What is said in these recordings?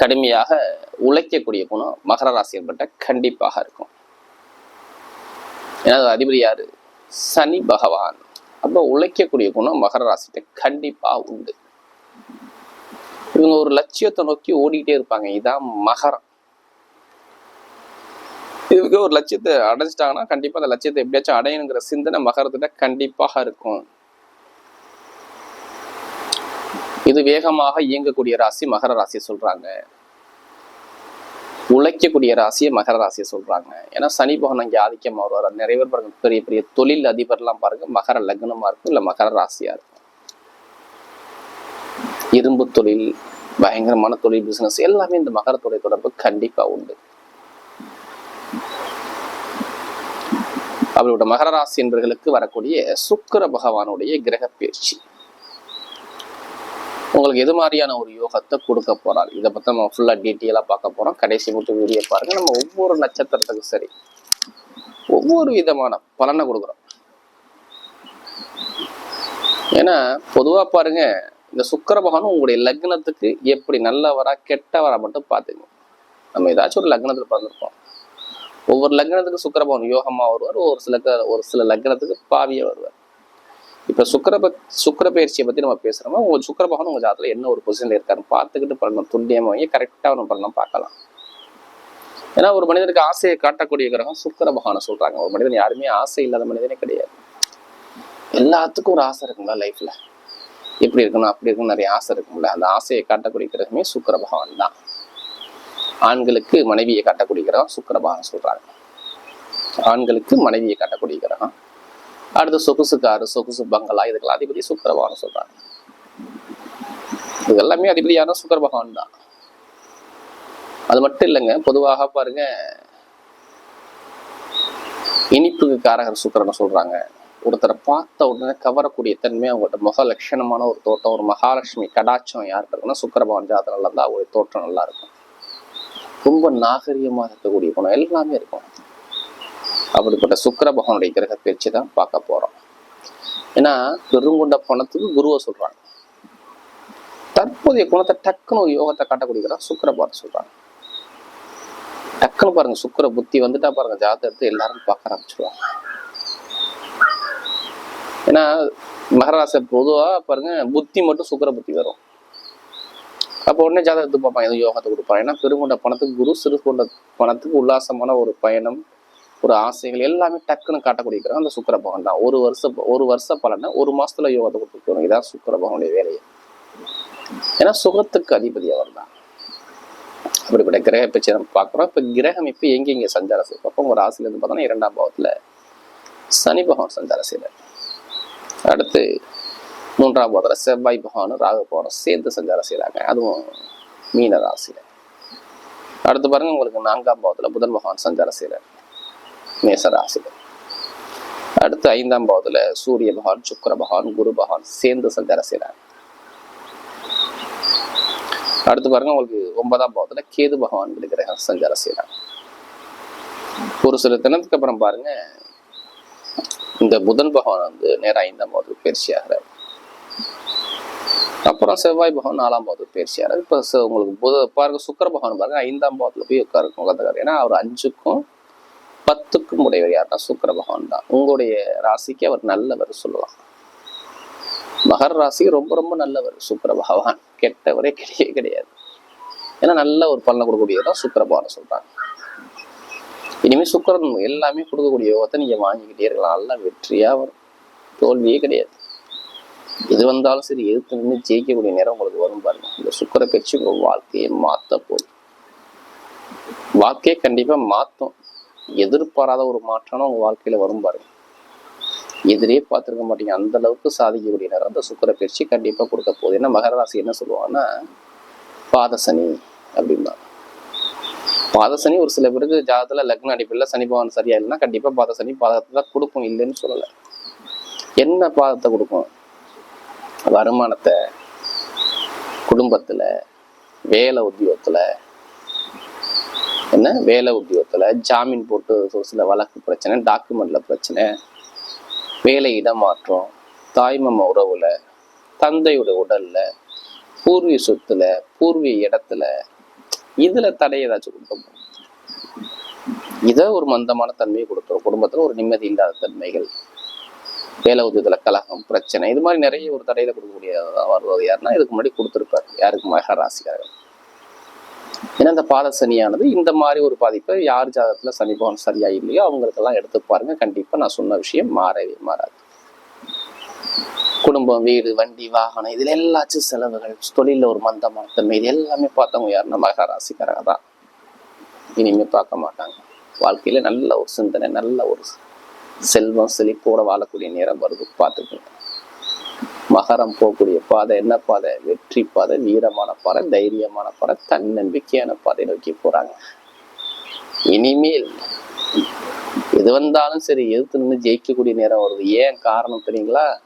கடுமையாக உழைக்கக்கூடிய குணம் மகர ராசி ஏற்பட்ட கண்டிப்பாக இருக்கும். ஏன்னா அதிபதி யாரு? சனி பகவான். அப்போ உழைக்கக்கூடிய குணம் மகர ராசிட்ட கண்டிப்பா உண்டு. இவங்க ஒரு லட்சியத்தை நோக்கி ஓடிக்கிட்டே இருப்பாங்க. இதான் மகரம். இதுக்கு ஒரு லட்சியத்தை அடைஞ்சிட்டாங்கன்னா கண்டிப்பா அந்த லட்சியத்தை எப்படியாச்சும் அடையணுங்கிற சிந்தனை மகரத்திட்ட கண்டிப்பாக இருக்கும். இது வேகமாக இயங்கக்கூடிய ராசி மகர ராசி சொல்றாங்க. உழைக்கக்கூடிய ராசியை மகர ராசியை சொல்றாங்க. ஏன்னா சனி பகவான் அங்கே ஆதிக்கமா வருவார் நிறைய பேர் பாருங்க பெரிய பெரிய தொழில் அதிபர்லாம் பாருங்க மகர லக்னமா இருக்கும் இல்லை மகர ராசியா இருக்கும். இரும்பு தொழில் பயங்கரமான தொழில் பிசினஸ் எல்லாமே இந்த மகர தொழில் தொடர்பு கண்டிப்பா உண்டு. அவரோட மகர ராசி என்பவர்களுக்கு வரக்கூடிய சுக்கிர பகவானுடைய கிரக பயிற்சி. உங்களுக்கு எது மாதிரியான ஒரு யோகத்தை கொடுக்க போறார்? இதை பத்தி நம்ம ஃபுல்லா டீட்டெயிலா பார்க்க போறோம். கடைசி மட்டும் வீடியோ பாருங்க. நம்ம ஒவ்வொரு நட்சத்திரத்துக்கும் சரி ஒவ்வொரு விதமான பலனை கொடுக்குறோம். ஏன்னா பொதுவா பாருங்க இந்த சுக்கர பகவான் உங்களுடைய லக்னத்துக்கு எப்படி நல்லவரா கெட்டவரா மட்டும் பாத்துங்க நம்ம ஏதாச்சும் ஒரு லக்னத்துல பார்த்துருப்போம் ஒவ்வொரு லக்னத்துக்கு சுக்கிர பகவான் யோகமா வருவார். ஒரு சில ஒரு சில லக்னத்துக்கு பாவியா வருவார். இப்போ சுக்கர பத் சுக்கர பயிற்சியை பற்றி நம்ம பேசுகிறோமோ உங்கள் சுக்கர பகவான் உங்கள் ஜாதத்துல என்ன ஒரு பொசிஷனில் இருக்காருன்னு பார்த்துக்கிட்டு பண்ணணும் துண்டியமாக வாங்கி கரெக்டாக நம்ம பண்ணலாம் பார்க்கலாம். ஏன்னா ஒரு மனிதனுக்கு ஆசையை காட்டக்கூடிய கிரகம் சுக்கர பகவானை சொல்கிறாங்க ஒரு மனிதன் யாருமே ஆசை இல்லாத மனிதனே கிடையாது. எல்லாத்துக்கும் ஒரு ஆசை இருக்குங்களா லைஃப்பில் இப்படி இருக்கணும் அப்படி இருக்கணும் நிறைய ஆசை இருக்கும்ல. அந்த ஆசையை காட்டக்கூடிய கிரகமே சுக்கர பகவான் தான். ஆண்களுக்கு மனைவியை காட்டக்கூடிய கிரகம் சுக்கர பகவான் சொல்கிறாங்க ஆண்களுக்கு மனைவியை காட்டக்கூடிய கிரகம் அடுத்து சொகுசு காரு சொகுசு பங்களா இதுக்கெல்லாம் அதிபதி சுக்கர பகவான் சொல்றாங்க இது எல்லாமே அதிபதியான சுக்கர பகவான் தான். அது மட்டும் இல்லைங்க பொதுவாக பாருங்க இனிப்புக்கு காரகர் சுக்கரனை சொல்றாங்க. ஒருத்தரை பார்த்த உடனே கவரக்கூடிய தன்மை அவங்கள்ட்ட முக லட்சணமான ஒரு தோட்டம் ஒரு மகாலட்சுமி கடாட்சம் யாருக்கு இருக்குன்னா சுக்கர பகவான் ஜாதகம் நல்லா இருந்தா தோற்றம் நல்லா இருக்கும். ரொம்ப நாகரிகமாக இருக்கக்கூடிய குணம் எல்லாமே இருக்கும். அப்படிப்பட்ட சுக்கர பகவானுடைய கிரக பயிற்சி தான் பார்க்க போறோம். ஏன்னா பெருங்குண்ட பணத்துக்கு குருவை சொல்றாங்க. தற்போதைய குணத்தை டக்குன்னு யோகத்தை காட்டக்கூடிய சுக்கர பார்த்து சொல்றாங்க. டக்குன்னு பாருங்க சுக்கர புத்தி வந்துட்டா பாருங்க ஜாதகத்தை எல்லாரும் பார்க்க ஆரம்பிச்சிருவாங்க. ஏன்னா மகராச பொதுவா பாருங்க புத்தி மட்டும் சுக்கிர புத்தி வரும். அப்போ உடனே ஜாதகத்துக்கு பார்ப்பான் எதுவும் யோகத்தை கொடுப்பான். ஏன்னா பெருங்கொண்ட பணத்துக்கு குரு சிறு கொண்ட பணத்துக்கு உல்லாசமான ஒரு பயணம் ஒரு ஆசைகள் எல்லாமே டக்குன்னு காட்டக்கூடிய அந்த சுக்கிர பகவான் தான். ஒரு வருஷம் ஒரு வருஷ பலனை ஒரு மாசத்துல யோகத்தை கொடுத்துருக்கோம் இதான் சுக்கர பகவானுடைய வேலையை. ஏன்னா சுகத்துக்கு அதிபதி அவர் தான் அப்படிப்பட்ட கிரக பற்றி நம்ம பார்க்குறோம். இப்போ கிரகம் இப்போ எங்கெங்க சஞ்சார செய்யும் அப்போ ஒரு ராசில இருந்து பார்த்தோம்னா இரண்டாம் பாவத்தில் சனி பகவான் சஞ்சார செய்கிறார் அடுத்து மூன்றாம் பாவத்தில் செவ்வாய் பகவானும் ராகு பகவானும் சேர்ந்து சஞ்சாரம் செய்கிறாங்க அதுவும் மீன ராசியில். அடுத்து பாருங்க உங்களுக்கு நான்காம் பாவத்தில் புதன் பகவான் சஞ்சாரம் செய்கிறார் மேசராசி அடுத்து ஐந்தாம் பாவத்துல சூரிய பகவான் சுக்கிர பகவான் குரு பகவான் சேர்ந்து சஞ்சாரம் செய்கிறாங்க அடுத்து பாருங்க உங்களுக்கு ஒன்பதாம் பாவத்துல கேது பகவான் கிரகம் சஞ்சாரம் செய்கிறாங்க ஒரு சில தினத்துக்கு அப்புறம் பாருங்க இந்த புதன் பகவான் வந்து நேரம் ஐந்தாம் பாவத்துக்கு பயிற்சி ஆகிறார். அப்புறம் செவ்வாய் பகவான் நாலாம் பாவத்துக்கு பயிற்சி ஆகிறார். இப்போ உங்களுக்கு புத பாருங்க சுக்கிர பகவான் பாருங்க ஐந்தாம் பாவத்துல போய் உட்காரு உட்காந்துக்காரு ஏன்னா அவர் அஞ்சுக்கும் பத்துக்கும் உடையவர் யாருன்னா சுக்கர பகவான் தான். உங்களுடைய ராசிக்கு அவர் நல்லவர் சொல்லலாம். மகர ராசி ரொம்ப ரொம்ப நல்லவர் சுக்கர பகவான். கெட்டவரே கிடையவே கிடையாது. ஏன்னா நல்ல ஒரு பலனை கொடுக்கக்கூடியதான் சுக்கர பகவான் சொல்றாங்க. இனிமேல் சுக்கிரன் எல்லாமே கொடுக்கக்கூடிய யோகத்தை நீங்க வாங்கிக்கிட்டே இருக்கலாம். நல்லா வெற்றியா வரும். தோல்வியே கிடையாது. எது வந்தாலும் சரி எதிர்த்து நின்று ஜெயிக்கக்கூடிய நேரம் உங்களுக்கு வரும் பாருங்க. இந்த சுக்கிர பயிற்சி உங்க வாழ்க்கையை மாத்த போகுது. வாழ்க்கையை கண்டிப்பா மாத்தும். எதிர்பாராத ஒரு மாற்றம் உங்க வாழ்க்கையில வரும் பாருங்க எதிரே பார்த்துருக்க மாட்டீங்க. அந்த அளவுக்கு சாதிக்கக்கூடிய நேரம் அந்த சுக்கிர பயிற்சி கண்டிப்பா கொடுக்க போகுது. ஏன்னா மகர ராசி என்ன சொல்லுவாங்கன்னா பாதசனி அப்படின்னா பாதசனி ஒரு சில பேருக்கு ஜாதத்துல லக்ன அடிப்படையில் சனி பகவான் சரியா இல்லைன்னா கண்டிப்பா பாதசனி பாதத்தை தான் கொடுக்கும் இல்லைன்னு சொல்லலை. என்ன பாதத்தை கொடுக்கும்? வருமானத்தை குடும்பத்துல வேலை உத்தியோகத்துல என்ன வேலை உத்தியோகத்துல ஜாமீன் போட்டு ஒரு வழக்கு பிரச்சனை டாக்குமெண்ட்ல பிரச்சனை வேலை இடமாற்றம் தாய்மம உறவுல தந்தையோட உடல்ல பூர்வீக சொத்துல பூர்வீக இடத்துல இதுல தடை ஏதாச்சும் கொடுத்தோம். இதை ஒரு மந்தமான தன்மையை கொடுத்துரும். குடும்பத்துல ஒரு நிம்மதி இல்லாத தன்மைகள். வேலை உதவில கலகம் பிரச்சனை இது மாதிரி நிறைய ஒரு தடையில கொடுக்கக்கூடிய வருவது யாருன்னா இதுக்கு முன்னாடி கொடுத்துருப்பாரு. யாருக்கு மகராசிக்காரர்கள் ஏன்னா இந்த பாத சனியானது இந்த மாதிரி ஒரு பாதிப்பை யார் ஜாதகத்தில் சனி பகவான் சரியா இல்லையோ அவங்களுக்கெல்லாம் எடுத்து பாருங்க. கண்டிப்பாக நான் சொன்ன விஷயம் மாறவே மாறாது. குடும்பம் வீடு வண்டி வாகனம் இதில் எல்லாச்சும் செலவுகள் தொழிலில் ஒரு மந்தமான தன்மை இது எல்லாமே பார்த்தவங்க யாருன்னா மகராசிக்காரங்க தான். இனிமே பார்க்க மாட்டாங்க. வாழ்க்கையில நல்ல ஒரு சிந்தனை நல்ல ஒரு செல்வம் செழிப்போட வாழக்கூடிய நேரம் வருது. பார்த்துக்கோங்க. மகரம் போகக்கூடிய பாதை என்ன பாதை? வெற்றி பாதை வீரமான பாதை தைரியமான பாதை தன்னம்பிக்கையான பாதை நோக்கி போறாங்க. இனிமேல் எது வந்தாலும் சரி எதிர்த்து நின்று ஜெயிக்கக்கூடிய நேரம் வருது. ஏன் காரணம் தெரியுங்களா?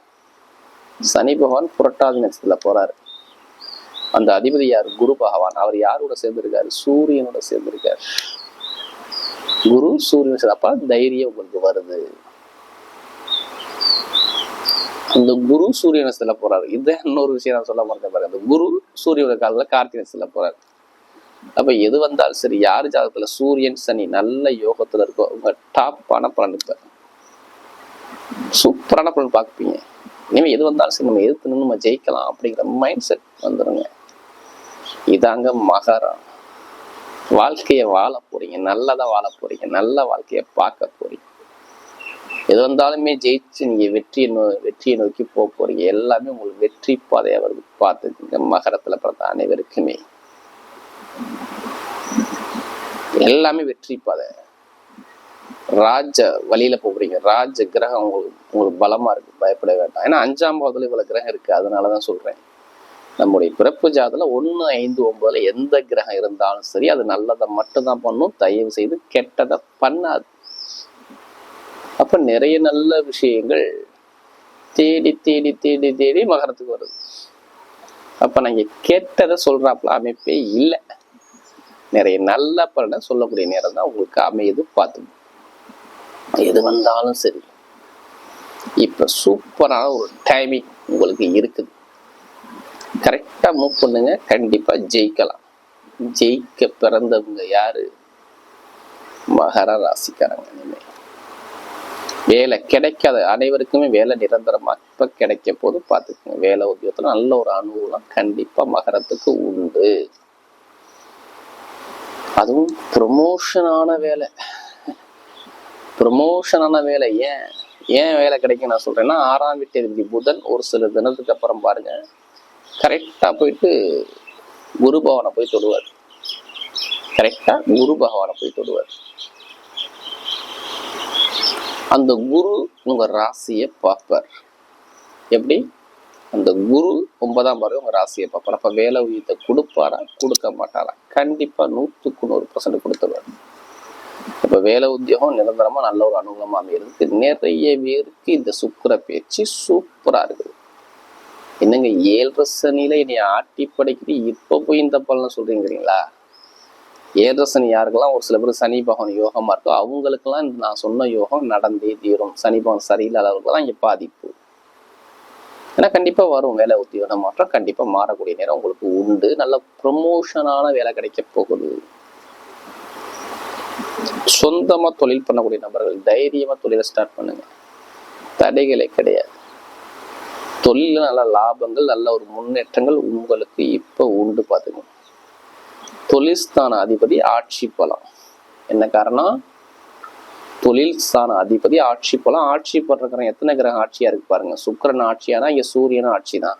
சனி பகவான் புரட்டாதி நட்சத்திரத்துல போறாரு. அந்த அதிபதி யார்? குரு பகவான். அவர் யாரோட சேர்ந்திருக்காரு? சூரியனோட சேர்ந்திருக்காரு. குரு சூரியன் சேர்ந்து- அப்ப தைரியம் உங்களுக்கு வருது. அந்த குரு சூரிய நட்சத்திரத்துல போறாரு. இது இன்னொரு விஷயம் நான் சொல்ல மறந்தேன் பாருங்க. அந்த குரு சூரியனோட காலத்துல கார்த்திகை நட்சத்திரத்துல போறாரு. அப்ப எது வந்தாலும் சரி யார் ஜாதகத்துல சூரியன் சனி நல்ல யோகத்துல இருக்கோ உங்க டாப்பான பலன் சூப்பரான பலன் பார்ப்பீங்க இனிமே எது வந்தாலும் சரி நம்ம எதிர்த்து நின்று நம்ம ஜெயிக்கலாம் அப்படிங்கிற மைண்ட் செட் வந்துருங்க. இதாங்க மகரம் வாழ்க்கைய வாழ போறீங்க. நல்லதா வாழ போறீங்க. நல்ல வாழ்க்கைய பார்க்க போறீங்க. எது வந்தாலுமே ஜெயிச்சு நீங்க வெற்றியை நோ வெற்றியை நோக்கி போக போறீங்க. எல்லாமே உங்களுக்கு வெற்றி பாதையா பார்த்து இந்த மகரத்துல பிறந்த அனைவருக்குமே. எல்லாமே வெற்றி பாதை. ராஜ வழியில போறீங்க. ராஜ கிரகம் உங்களுக்கு உங்களுக்கு பலமா இருக்கு. பயப்பட வேண்டாம். ஏன்னா அஞ்சாம் பாவத்துல இவ்வளவு கிரகம் இருக்கு. அதனாலதான் சொல்றேன். நம்முடைய பிறப்பு ஜாதத்துல ஒண்ணு ஐந்து ஒன்பதுல எந்த கிரகம் இருந்தாலும் சரி அது நல்லதை மட்டும்தான் பண்ணும். தயவு செய்து கெட்டதை பண்ணாது. அப்ப நிறைய நல்ல விஷயங்கள் தேடி தேடி தேடி தேடி மகரத்துக்கு வருது. அப்ப நாங்க கெட்டதை சொல்கிறாப்புல அமைப்பே இல்லை. நிறைய நல்ல பலனை சொல்லக்கூடிய நேரம் தான் உங்களுக்கு அமையுது பார்த்து எது வந்தாலும் சரி. இப்ப சூப்பரான ஒரு டைமிங் உங்களுக்கு இருக்குது. கரெக்டா மூவ் பண்ணுங்க. கண்டிப்பா ஜெயிக்கலாம். ஜெயிக்க பிறந்தவங்க யாரு? மகர ராசிக்காரங்க இனிமேல் வேலை கிடைக்காத அனைவருக்குமே வேலை நிரந்தரமாக இப்போ கிடைக்க போது பார்த்துக்கோங்க. வேலை உத்தியோகத்தில் நல்ல ஒரு அனுகூலம் கண்டிப்பா மகரத்துக்கு உண்டு. அதுவும் ப்ரொமோஷனான வேலை. ப்ரொமோஷனான வேலை ஏன்? ஏன் வேலை கிடைக்கும் நான் சொல்றேன்னா ஆறாம் வீட்டு புதன் ஒரு சில தினத்துக்கு அப்புறம் பாருங்க. கரெக்டா போயிட்டு குரு பவனை போய் தொடுவார். கரெக்டா குரு பகவானை போய் தொடுவார். அந்த குரு உங்கள் ராசியை பார்ப்பார். எப்படி? அந்த குரு ஒன்பதாம் பாரு உங்கள் ராசியை பார்ப்பார். அப்போ வேலை உயிரத்தை கொடுப்பாரா? கொடுக்க மாட்டாரா? கண்டிப்பாக நூற்றுக்கு நூறு பர்சன்ட் கொடுத்துருவார். இப்போ வேலை உத்தியோகம் நிரந்தரமாக நல்ல ஒரு அனுகூலமாக அமையிறதுக்கு நிறைய பேருக்கு இந்த சுக்கிர பேச்சு சூப்பராக இருக்குது. என்னங்க ஏழரை சனியில் என்னை ஆட்டி படைக்குது இப்போ போய் இந்த பலனை சொல்கிறீங்கிறீங்களா ஏழரை சனி யாருக்கெல்லாம் ஒரு சில பேர் சனி பகவான் யோகமா இருக்கோ அவங்களுக்கெல்லாம் நான் சொன்ன யோகம் நடந்தே தீரும். சனி பகவான் சரியில்லாதவர்களுக்கு தான் இங்க பாதிப்பு. ஏன்னா கண்டிப்பா வரும். வேலை உத்தியோக மாற்றம் கண்டிப்பா மாறக்கூடிய நேரம் உங்களுக்கு உண்டு. நல்ல ப்ரொமோஷனான வேலை கிடைக்க போகுது. சொந்தமா தொழில் பண்ணக்கூடிய நபர்கள் தைரியமா தொழிலை ஸ்டார்ட் பண்ணுங்க. தடைகளே கிடையாது. தொழில நல்ல லாபங்கள் நல்ல ஒரு முன்னேற்றங்கள் உங்களுக்கு இப்ப உண்டு பார்த்துக்கணும் தொழில் ஸ்தான அதிபதி ஆட்சி பலம். என்ன காரணம்? தொழில் ஸ்தான அதிபதி ஆட்சி பலம். ஆட்சி பண்ற எத்தனை கிரகம் ஆட்சியா இருக்கு பாருங்க. சுக்கிரன் ஆட்சியானா இங்க சூரியனும் ஆட்சி தான்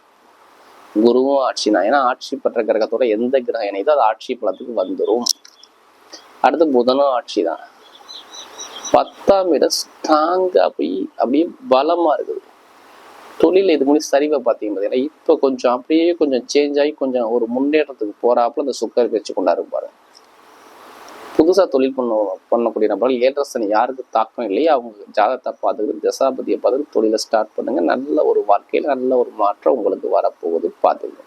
குருவும் ஆட்சி தான் ஏன்னா ஆட்சி பெற்ற கிரகத்தோட எந்த கிரகம் இணைதோ அது ஆட்சி பலத்துக்கு வந்துடும் அடுத்து புதனும் ஆட்சி தான் பத்தாம் இடம் ஸ்ட்ராங்கா போய் அப்படியே பலமா இருக்குது. தொழில் இது முடி சரிவை பார்த்தீங்க பார்த்தீங்கன்னா இப்போ கொஞ்சம் அப்படியே கொஞ்சம் சேஞ்ச் ஆகி கொஞ்சம் ஒரு முன்னேற்றத்துக்கு போறாப்புல அந்த சுக்கர் வச்சு கொண்டாரு பாருங்க. புதுசாக தொழில் பண்ண பண்ணக்கூடிய நபர்கள் ஏற்றசனை யாருக்கு தாக்கம் இல்லையோ அவங்க ஜாதகத்தை பார்த்துக்கிட்டு தசாபதியை பார்த்துட்டு தொழிலை ஸ்டார்ட் பண்ணுங்க. நல்ல ஒரு வாழ்க்கையில் நல்ல ஒரு மாற்றம் உங்களுக்கு வரப்போகுது பார்த்துங்க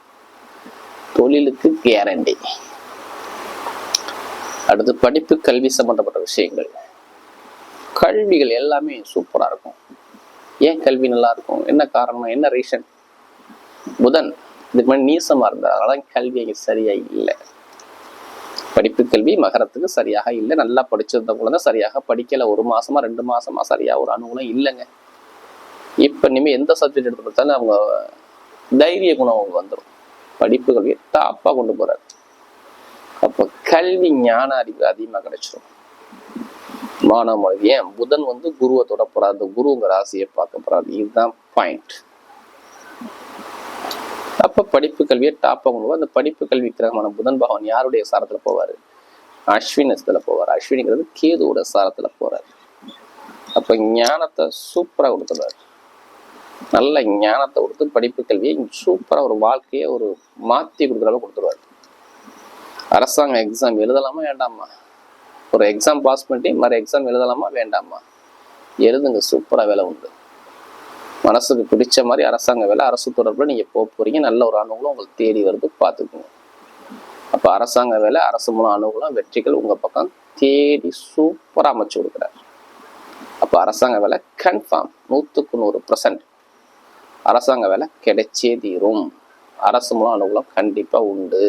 தொழிலுக்கு கேரண்டி அடுத்து படிப்பு கல்வி சம்பந்தப்பட்ட விஷயங்கள். கல்விகள் எல்லாமே சூப்பராக இருக்கும். ஏன் கல்வி நல்லா இருக்கும் என்ன காரணம்? என்ன ரீசன் புதன் இதுக்கு முன்னாடி நீசமா இருந்ததால கல்வி அங்கே சரியா இல்லை. படிப்பு கல்வி மகரத்துக்கு சரியாக இல்லை. நல்லா படிச்சிருந்த குழந்தை சரியாக படிக்கல. ஒரு மாசமா ரெண்டு மாசமா சரியா ஒரு அனுகூலம் இல்லைங்க. இப்ப இனிமேல் எந்த சப்ஜெக்ட் எடுத்து பார்த்தாலும் அவங்க தைரிய குணம் அவங்க வந்துடும் படிப்பு கல்வியை டாப்பா கொண்டு போறாரு. அப்ப கல்வி ஞான அறிவு அதிகமாக கிடைச்சிரும். மாணவ ஏன்? புதன் வந்து குருவை தொட போறாரு அந்த ராசியை பார்க்க போறாரு இதுதான் பாயிண்ட் அப்ப படிப்பு கல்வியை டாப் ஆகணும் அந்த படிப்பு கல்வி கிரகமான புதன் பகவான் யாருடைய சாரத்துல போவாரு? அஸ்வினத்துல போவார். அஸ்வினிங்கிறது கேதுவோட சாரத்துல போறாரு. அப்ப ஞானத்தை சூப்பரா கொடுத்துறாரு நல்ல ஞானத்தை கொடுத்து படிப்பு கல்வியை சூப்பரா ஒரு வாழ்க்கையை ஒரு மாத்தி கொடுக்குற அளவு கொடுத்துருவாரு அரசாங்க எக்ஸாம் எழுதலாமா வேண்டாமா? ஒரு எக்ஸாம் பாஸ் பண்ணிட்டு மறு எக்ஸாம் எழுதலாமா வேண்டாமா? எழுதுங்க சூப்பராக வேலை உண்டு. மனசுக்கு பிடிச்ச மாதிரி அரசாங்க வேலை அரசு தொடர்பில் நீங்கள் போக போறீங்க நல்ல ஒரு அனுகூலம் உங்களுக்கு தேடி வருது பார்த்துக்குங்க. அப்போ அரசாங்க வேலை அரசு மூலம் அனுகூலம் வெற்றிகள் உங்கள் பக்கம் தேடி சூப்பராக அமைச்சு கொடுக்குறாரு. அப்போ அரசாங்க வேலை கன்ஃபார்ம் நூற்றுக்கு நூறு பர்சன்ட் அரசாங்க வேலை கிடைச்சே தீரும். அரசு மூலம் அனுகூலம் கண்டிப்பாக உண்டு.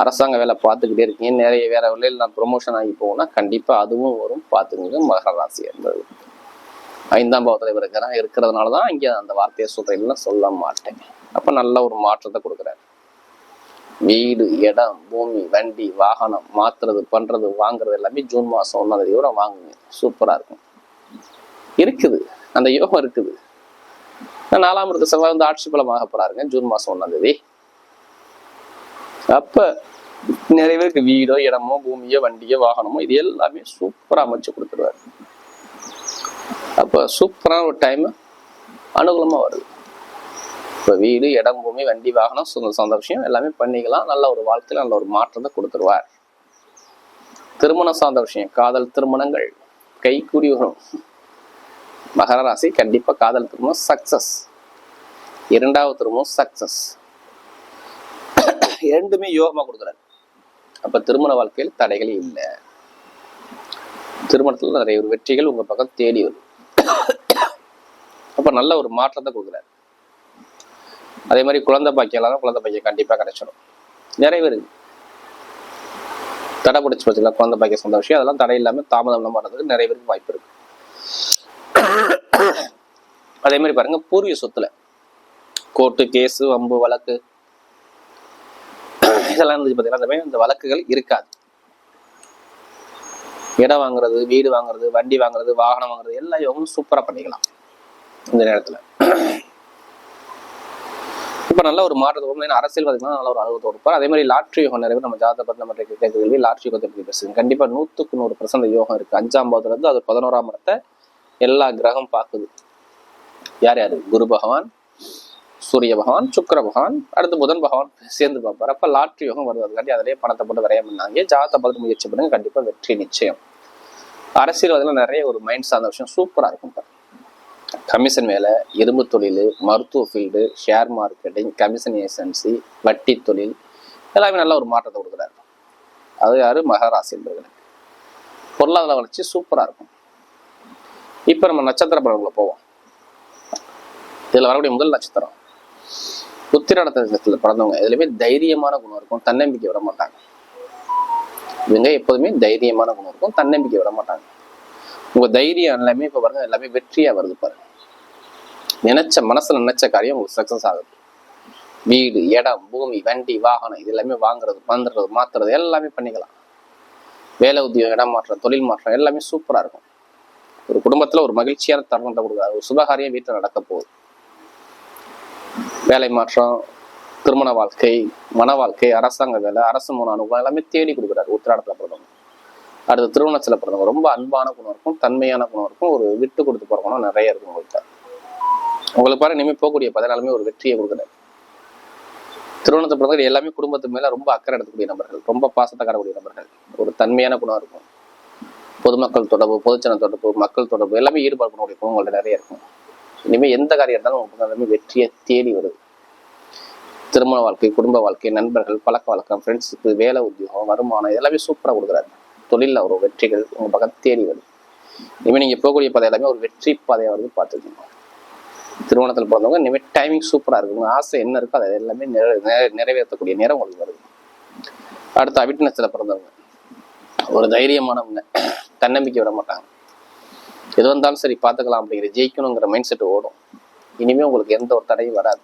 அரசாங்க வேலை பார்த்துக்கிட்டே இருக்கீங்க. நிறைய வேற வேலையில் நான் ப்ரொமோஷன் ஆகி போகணும்னா கண்டிப்பாக அதுவும் வரும். பார்த்துக்கோங்க மகர ராசி என்பது. ஐந்தாம் பாவத்தில் இருக்கிறேன் இருக்கிறதுனால தான் இங்கே அந்த வார்த்தையை சொல்றேன் சொல்ல மாட்டேன். அப்போ நல்ல ஒரு மாற்றத்தை கொடுக்குறாரு. வீடு இடம் பூமி வண்டி வாகனம் மாத்துறது பண்றது வாங்குறது எல்லாமே ஜூன் மாதம் ஒன்றாம் தேதியோட வாங்குங்க. சூப்பராக இருக்கும். இருக்குது. அந்த யோகம் இருக்குது. நாலாம் இடத்து செவ்வாய் வந்து ஆட்சி பலமாக போறாருங்க ஜூன் மாதம் ஒன்றாம் தேதி. அப்ப நிறைய பேருக்கு வீடோ இடமோ பூமியோ வண்டியோ வாகனமோ இது எல்லாமே சூப்பரா அமைச்சு கொடுத்துருவாரு. அப்ப சூப்பரான ஒரு டைம் அனுகூலமா வருது. இப்ப வீடு இடம் பூமி வண்டி வாகனம் சொந்த சொந்த விஷயம் எல்லாமே பண்ணிக்கலாம். நல்ல ஒரு வாழ்க்கையில நல்ல ஒரு மாற்றத்தை கொடுத்துருவார். திருமணம் சார்ந்த விஷயம் காதல் திருமணங்கள் கைக்கூடி வரும். மகர ராசி கண்டிப்பா காதல் திருமணம் சக்சஸ் இரண்டாவது திருமணம் சக்சஸ் இரண்டுமே யோகமா கொடுக்குறாரு. அப்ப திருமண வாழ்க்கையில் தடைகள் இல்லை. திருமணத்துல நிறைய ஒரு வெற்றிகள் உங்க பக்கம் தேடி வரும். அப்ப நல்ல ஒரு மாற்றத்தை கொடுக்குறாரு. அதே மாதிரி குழந்தை பாக்கியம் இல்லாத குழந்தை பாக்கியம் கண்டிப்பா கிடைச்சிடும் நிறைய பேர் தடை பிடிச்சி வச்சுக்கலாம் குழந்தை பாக்கியம் சொந்த விஷயம். அதெல்லாம் தடை இல்லாம தாமதம் இல்லாம வர்றதுக்கு நிறைய பேருக்கு வாய்ப்பு இருக்கு. அதே மாதிரி பாருங்க பூர்வீக சொத்துல கோர்ட்டு கேஸு வம்பு வழக்கு இதெல்லாம் இருந்துச்சு பார்த்தீங்கன்னா அந்த இந்த வழக்குகள் இருக்காது. இடம் வாங்குறது வீடு வாங்குறது வண்டி வாங்குறது வாகனம் வாங்குறது எல்லா யோகமும் சூப்பராக பண்ணிக்கலாம். இந்த நேரத்தில். இப்போ நல்ல ஒரு மாற்றத்தை அரசியல் பார்த்தீங்கன்னா நல்ல ஒரு அனுபவத்தோடு இருப்பார். அதே மாதிரி லாட்ரி யோகம் நிறைய நம்ம ஜாதகத்தை பத்தி நம்ம கேட்க கேள்வி லாட்ரி யோகத்தை பற்றி பேசுங்க கண்டிப்பாக நூற்றுக்கு நூறு பர்சன்ட் யோகம் இருக்குது அஞ்சாம் பாவத்துலேருந்து அது பதினோராம் இடத்தை எல்லா கிரகம் பார்க்குது. யார் யார்? குரு பகவான் சூரிய பகவான் சுக்கர பகவான் அடுத்து புதன் பகவான் சேர்ந்து பார்ப்பார். அப்போ லாட்ரி யோகம் வருது. அதுக்காண்டி அதிலேயே பணத்தை போட்டு வரைய பண்ணாங்க ஜாதகத்தை பார்த்து முயற்சி பண்ணுங்க. கண்டிப்பா வெற்றி நிச்சயம். அரசியல்வாதிகள் நிறைய ஒரு மைண்ட் சார்ந்த விஷயம் சூப்பராக இருக்கும் கமிஷன் வேலை இரும்பு தொழில் மருத்துவ field share marketing commission agency வட்டி தொழில் எல்லாமே நல்ல ஒரு மாற்றத்தை கொடுக்குறாரு. அது யாரு? மகராசி என்பவர்களுக்கு பொருளாதார வளர்ச்சி சூப்பராக இருக்கும். இப்போ நம்ம நட்சத்திர பலன்களை போவோம். இதில் வரக்கூடிய முதல் நட்சத்திரம் உத்திராட நட்சத்திரத்துல பிறந்தவங்க எதுலையுமே தைரியமான குணம் இருக்கும் தன்னம்பிக்கை விட மாட்டாங்க. இவங்க எப்போதுமே தைரியமான குணம் இருக்கும் தன்னம்பிக்கை விட மாட்டாங்க. உங்க தைரியம் எல்லாமே இப்ப பாருங்க எல்லாமே வெற்றியா வருது பாருங்க. நினைச்ச மனசுல நினைச்ச காரியம் உங்களுக்கு சக்சஸ் ஆகுது. வீடு இடம் பூமி வண்டி வாகனம் இது எல்லாமே வாங்குறது வந்துடுறது மாத்துறது எல்லாமே பண்ணிக்கலாம். வேலை உத்தியோகம் இடம் மாற்றம் தொழில் மாற்றம் எல்லாமே சூப்பரா இருக்கும். ஒரு குடும்பத்துல ஒரு மகிழ்ச்சியான தருணத்தை கொடுக்குறாரு. ஒரு சுபகாரியம் வீட்டுல நடக்க போகுது. வேலை மாற்றம் திருமண வாழ்க்கை மன வாழ்க்கை அரசாங்க வேலை அரசு மூணு அனுபவம் எல்லாமே தேடி கொடுக்குறாரு உத்திராடத்தில் பிறந்தவங்க. அடுத்து திருவண்ணத்துல பிறந்தவங்க ரொம்ப அன்பான குணம் இருக்கும் தன்மையான குணம் இருக்கும் ஒரு விட்டு கொடுத்து போற குணம் நிறைய இருக்கும் உங்கள்கிட்ட உங்களுக்கு பாருங்க இனிமேல் போகக்கூடிய பதினாலுமே ஒரு வெற்றியை கொடுக்குறாரு திருவண்ணத்தை பிறந்தவங்க எல்லாமே குடும்பத்து மேல ரொம்ப அக்கறை எடுக்கக்கூடிய நபர்கள் ரொம்ப பாசத்தை காடக்கூடிய நபர்கள். ஒரு தன்மையான குணம் இருக்கும். பொதுமக்கள் தொடர்பு பொதுச்சன தொடர்பு மக்கள் தொடர்பு எல்லாமே ஈடுபாடு பண்ணக்கூடிய குணம் நிறைய இருக்கும். இனிமேல் எந்த காரியம் இருந்தாலும் உங்களுக்கு எல்லாமே வெற்றியை தேடி வருது. திருமண வாழ்க்கை குடும்ப வாழ்க்கை நண்பர்கள் பழக்க வழக்கம் ஃப்ரெண்ட்ஷிப்பு வேலை உத்தியோகம் வருமானம் இதெல்லாமே சூப்பராக கொடுக்குறாரு. தொழிலில் ஒரு வெற்றிகள் உங்கள் பக்கம் தேடி வருது. இனிமேல் நீங்கள் போகக்கூடிய பாதை எல்லாமே ஒரு வெற்றி பாதையாக வந்து பார்த்துக்கோங்க. திருமணத்தில் பிறந்தவங்க இனிமேல் டைமிங் சூப்பராக இருக்கும். உங்கள் ஆசை என்ன இருக்கோ அதை எல்லாமே நிறைவேற்றக்கூடிய நேரம் உங்களுக்கு வருது. அடுத்து அவிட்னஸில் பிறந்தவங்க. ஒரு தைரியமானவங்க. தன்னம்பிக்கை விட மாட்டாங்க. எது வந்தாலும் சரி பார்த்துக்கலாம் அப்படிங்கிற ஜெயிக்கணுங்கிற மைண்ட் செட் ஓடும். இனிமேல் உங்களுக்கு எந்த ஒரு தடையும் வராது.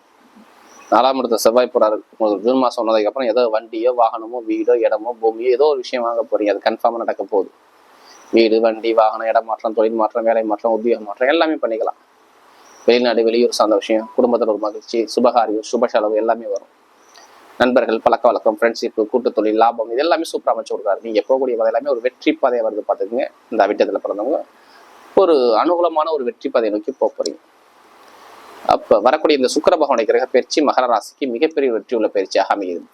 நாலாம் இடத்த செவ்வாய் போறாரு. உங்களுக்கு ஜூன் மாதம் வந்ததுக்கு அப்புறம் ஏதோ வண்டியோ வாகனமோ வீடோ இடமோ பூமியோ ஏதோ ஒரு விஷயம் வாங்க போறீங்க. அது கன்ஃபார்மாக நடக்க போகுது. வீடு வண்டி வாகனம் இடம் மாற்றம் தொழில் மாற்றம் வேலை மாற்றம் உத்தியோக மாற்றம் எல்லாமே பண்ணிக்கலாம். வெளிநாடு வெளியூர் சார்ந்த விஷயம் குடும்பத்தில் ஒரு மகிழ்ச்சி சுபகாரியம் சுப செலவு எல்லாமே வரும். நண்பர்கள் பழக்க வழக்கம் ஃப்ரெண்ட்ஷிப்பு கூட்டு தொழில் லாபம் இது எல்லாமே சூப்பராக அமைச்சு கொடுக்குறாரு. நீங்கள் போகக்கூடிய பாதை எல்லாமே ஒரு வெற்றி பாதையை வருது பார்த்துக்குங்க. இந்த விட்டத்தில் பிறந்தவங்க ஒரு அனுகூலமான ஒரு வெற்றி பாதையை நோக்கி போக போறீங்க. அப்ப வரக்கூடிய இந்த சுக்கர பகவானுடைய கிரக பயிற்சி மகர ராசிக்கு மிகப்பெரிய வெற்றி உள்ள பயிற்சியாக அமைகிறது